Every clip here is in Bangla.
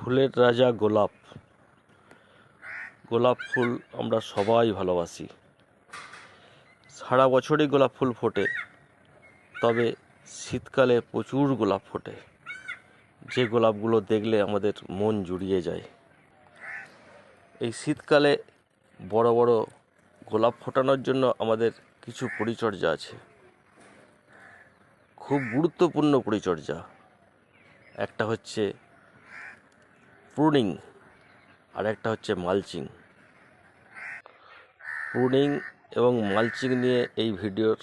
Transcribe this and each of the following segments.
ফুলের রাজা গোলাপ। গোলাপ ফুল আমরা সবাই ভালোবাসি। সারা বছরই গোলাপ ফুল ফোটে, তবে শীতকালে প্রচুর গোলাপ ফোটে। যে গোলাপগুলো দেখলে আমাদের মন জুড়িয়ে যায়। এই শীতকালে বড় বড় গোলাপ ফোটানোর জন্য আমাদের কিছু পরিচর্যা আছে। খুব গুরুত্বপূর্ণ পরিচর্যা। একটা হচ্ছে প্রুনিং আর একটা হচ্ছে মালচিং প্রুনিং এবং মালচিং নিয়ে এই ভিডিওর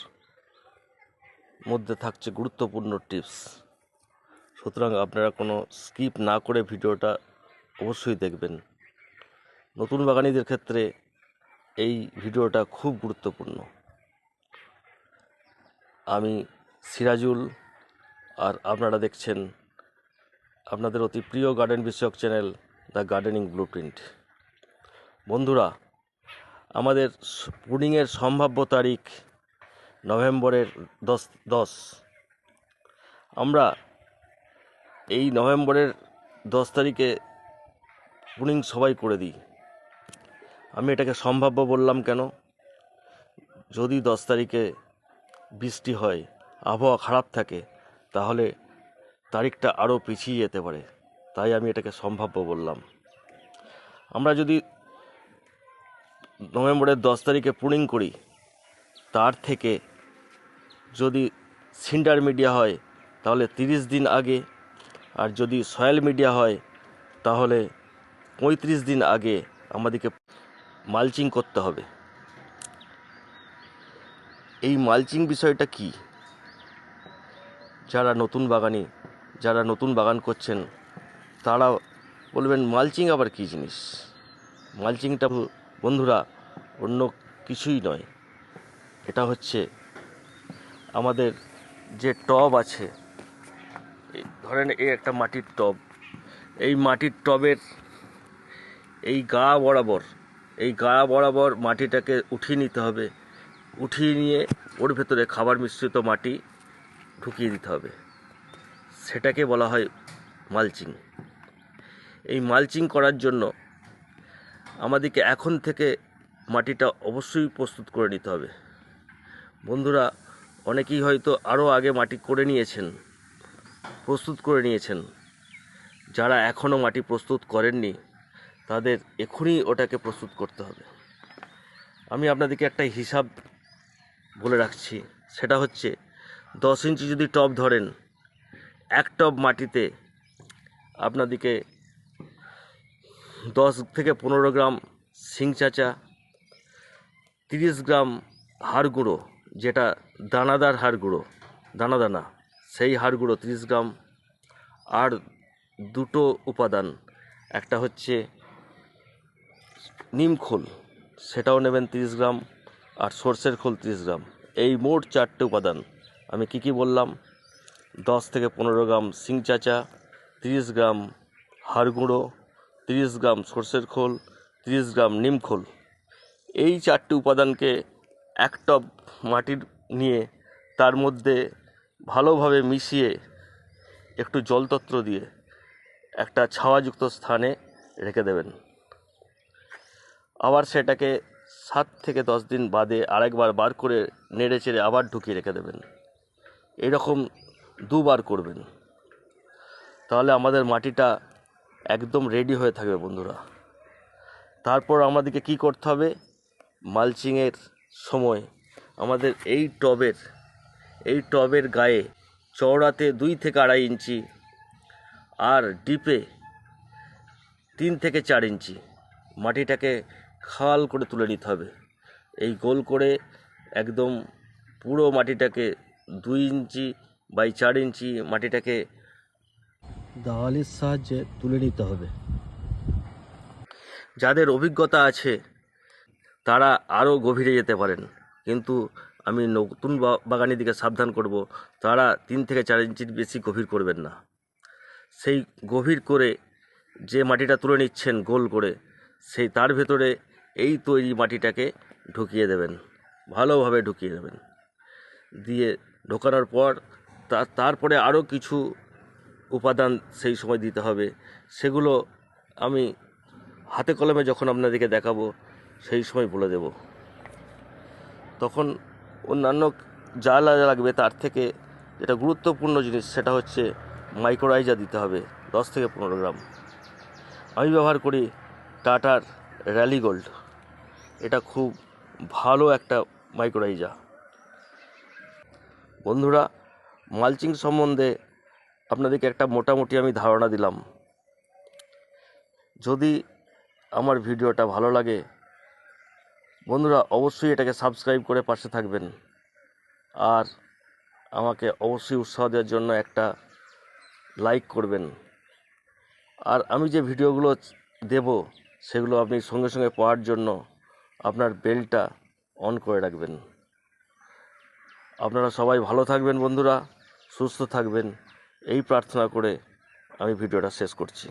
মধ্যে থাকছে গুরুত্বপূর্ণ টিপস সুতরাং আপনারা কোনো স্কিপ না করে ভিডিওটা অবশ্যই দেখবেন। নতুন বাগানিদের ক্ষেত্রে এই ভিডিওটা খুব গুরুত্বপূর্ণ। আমি সিরাজুল আর আপনারা দেখছেন আপনাদের অতি প্রিয় গার্ডেন বিষয়ক channel the gardening blueprint বন্ধুরা, আমাদের পুডিংয়ের সম্ভাব্য তারিখ নভেম্বরের দশ দশ। আমরা এই নভেম্বরের দশ তারিখে পুডিং সবাই করে দিই। আমি এটাকে সম্ভাব্য বললাম কেন? যদি দশ তারিখে বৃষ্টি হয়, আবহাওয়া খারাপ থাকে, তাহলে তারিখটা আরও পিছিয়ে যেতে পারে, তাই আমি এটাকে সম্ভাব্য বললাম। আমরা যদি নভেম্বরের দশ তারিখে পুডিং করি, তার থেকে যদি সিন্ডার মিডিয়া হয়, তাহলে তিরিশ দিন আগে, আর যদি সয়েল মিডিয়া হয়, তাহলে পঁয়ত্রিশ দিন আগে আমাদেরকে মালচিং করতে হবে। এই মালচিং বিষয়টা কি? যারা নতুন বাগানি যারা নতুন বাগান করছেন, তারা বলবেন, মালচিং আবার কী জিনিস? মালচিংটা বন্ধুরা, অন্য কিছুই নয়। এটা হচ্ছে আমাদের যে টব আছে ধরেন এই একটা মাটির টব। এই মাটির টবের এই গা বরাবর, এই গা বরাবর মাটিটাকে উঠিয়ে নিতে হবে। উঠিয়ে নিয়ে ওর ভেতরে খাবার মিশ্রিত মাটি ঢুকিয়ে দিতে হবে। সেটাকে বলা হয় মালচিং। এই মালচিং করার জন্য আমাদেরকে এখন থেকে মাটিটা অবশ্যই প্রস্তুত করে নিতে হবে। বন্ধুরা, অনেকেই হয়তো আরও আগে মাটি করে নিয়েছেন, প্রস্তুত করে নিয়েছেন। যারা এখনও মাটি প্রস্তুত করেননি, তাদের এখনই ওটাকে প্রস্তুত করতে হবে। আমি আপনাদেরকে একটা হিসাব বলে রাখছি। সেটা হচ্ছে, দশ ইঞ্চি যদি টব ধরেন এক টব মাটিতে আপনাদেরকে দশ থেকে পনেরো গ্রাম শিং চাচা, তিরিশ গ্রাম হাড় গুঁড়ো, যেটা দানাদার হাড় গুঁড়ো, দানা দানা, সেই হাড় গুঁড়ো, তিরিশ গ্রাম, আর দুটো উপাদান, একটা হচ্ছে নিম খোল, সেটাও নেবেন তিরিশ গ্রাম, আর সর্ষের খোল তিরিশ গ্রাম। এই মোট চারটে উপাদান। আমি কি কি বললাম? দশ থেকে পনেরো গ্রাম সিং চাচা, তিরিশ গ্রাম হাড় গুঁড়ো, তিরিশ গ্রাম সর্ষের খোল, তিরিশ গ্রাম নিম খোল। এই চারটি উপাদানকে এক টব মাটির নিয়ে তার মধ্যে ভালোভাবে মিশিয়ে একটু জলতত্র দিয়ে একটা ছাওয়াযুক্ত স্থানে রেখে দেবেন। আবার সেটাকে সাত থেকে দশ দিন বাদে আরেকবার বার করে নেড়ে চেড়ে আবার ঢুকিয়ে রেখে দেবেন। এরকম দুবার করবেন। তাহলে আমাদের মাটিটা একদম রেডি হয়ে থাকবে বন্ধুরা। তারপর আমাদেরকে কি করতে হবে? মালচিংয়ের সময় আমাদের এই টবের এই টবের গায়ে চওড়াতে দুই থেকে আড়াই ইঞ্চি আর ডিপে তিন থেকে চার ইঞ্চি মাটিটাকে খাল করে তুলে নিতে হবে। এই গোল করে একদম পুরো মাটিটাকে দুই ইঞ্চি বাই চার ইঞ্চি মাটিটাকে দাওয়ালির সাহায্যে তুলে নিতে হবে। যাদের অভিজ্ঞতা আছে তারা আরও গভীরে যেতে পারেন। কিন্তু আমি নতুন বাগানির দিকে সাবধান করব তারা তিন থেকে চার ইঞ্চির বেশি গভীর করবেন না। সেই গভীর করে যে মাটিটা তুলে নিচ্ছেন গোল করে সেই তার ভেতরে এই তৈরি মাটিটাকে ঢুকিয়ে দেবেন। ভালোভাবে ঢুকিয়ে দেবেন। দিয়ে ঢোকানোর পর তারপরে আরও কিছু উপাদান সেই সময় দিতে হবে। সেগুলো আমি হাতে কলমে যখন আপনাদেরকে দেখাবো, সেই সময় বলে দেব। তখন অন্যান্য যা লাগবে তার থেকে যেটা গুরুত্বপূর্ণ জিনিস, সেটা হচ্ছে মাইক্রোরাইজা দিতে হবে, দশ থেকে পনেরো গ্রাম। আমি ব্যবহার করি টাটার র্যালি গোল্ড এটা খুব ভালো একটা মাইক্রোরাইজা বন্ধুরা মালচিং সম্বন্ধে আপনাদেরকে একটা মোটামুটি আমি ধারণা দিলাম। যদি আমার ভিডিওটা ভালো লাগে, বন্ধুরা অবশ্যই এটাকে সাবস্ক্রাইব করে পাশে থাকবেন। আর আমাকে অবশ্যই উৎসাহ দেওয়ার জন্য একটা লাইক করবেন। আর আমি যে ভিডিওগুলো দেব, সেগুলো আপনি সঙ্গে সঙ্গে পাওয়ার জন্য আপনার বেলটা অন করে রাখবেন। আপনারা সবাই ভালো থাকবেন, বন্ধুরা। সুস্থ থাকবেন। এই প্রার্থনা করে আমি ভিডিওটা শেষ করছি।